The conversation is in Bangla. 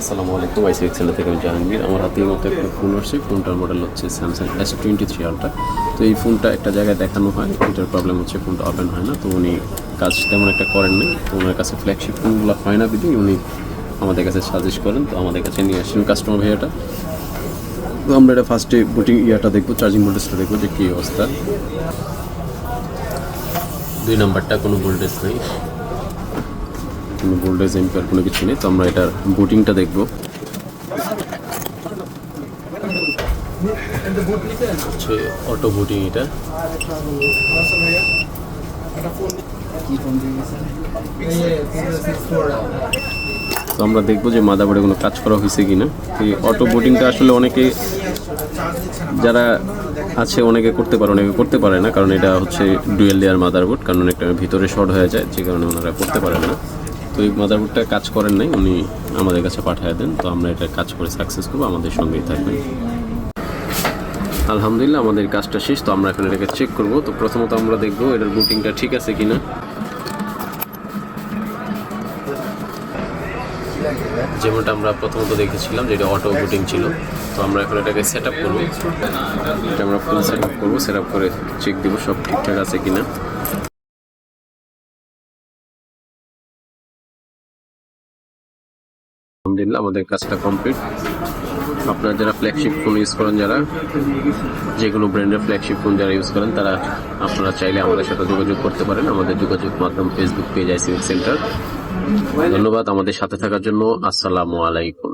আসসালামু আলাইকুম আইসি ছেলে থেকে আমি জাহাঙ্গীর। আমার হাতে মতো একটা ফোন আসছে। ফোনটার মডেল হচ্ছে Samsung S twenty three ultra তো এই ফোনটা একটা জায়গায় দেখানো হয়। এটার প্রবলেম হচ্ছে ফোনটা ওপেন হয় না। তো উনি কাজ তেমন একটা করেন নাই। তো ওনার কাছে ফ্ল্যাগশিপ ফোনগুলো হয় না বিধি। উনি আমাদের কাছে সাজেস্ট করেন। তো আমাদের কাছে নিয়ে আসছেন কাস্টমার ভাইয়াটা। তো আমরা এটা ফার্স্টে বুটিং ইয়াটা দেখব চার্জিং ভোল্টেজটা দেখব যে কী অবস্থা। দুই নাম্বারটা কোনো ভোল্টেজ নেই। কোনো ভোল্টেজ এম্পিয়ার কোনো কিছু নেই, তো আমরা এটার বুটিংটা দেখব। হচ্ছে অটো বুটিং এটা। তো আমরা দেখব যে মাদাবোর্ডে কোনো কাজ করা হয়েছে কিনা। এই অটো বোটিংটা আসলে অনেকে যারা আছে, অনেকে করতে পারে, অনেকে করতে পারে না, কারণ এটা হচ্ছে ডুয়েল লেয়ার মাদারবোর্ড কারণ একটা ভিতরে শর্ট হয়ে যায়, যে কারণে ওনারা করতে পারেন না। তো এই মাদারবোর্ডটা কাজ করেন নাই, উনি আমাদের কাছে পাঠিয়ে দেন। তো আমরা এটা কাজ করে সাকসেস করব, আমাদের সঙ্গেই থাকবেন। আলহামদুলিল্লাহ, আমাদের কাজটা শেষ, তো আমরা এখন এটাকে চেক করব। তো প্রথমত আমরা দেখব এটার বুটিংটা ঠিক আছে কিনা। যেমনটা আমরা প্রথমত দেখেছিলাম যে এটা অটো বুটিং ছিল। তো আমরা এখন এটাকে সেট আপ করব। এটা আমরা ফুল সেট আপ করব সেট আপ করে চেক দিব সব ঠিকঠাক আছে কিনা। আলহামদুলিল্লাহ আমাদের কাজটা কমপ্লিট আপনারা যারা ফ্ল্যাগশিপ ফোন ইউজ করেন, যারা যে কোনো ব্র্যান্ডের ফ্ল্যাগশিপ ফোন যারা ইউজ করেন, তারা আপনারা চাইলে আমাদের সাথে যোগাযোগ করতে পারেন। আমাদের যোগাযোগ মাধ্যম ফেসবুক পেজ আইসিএল সেন্টার ধন্যবাদ আমাদের সাথে থাকার জন্য। আসসালামু আলাইকুম।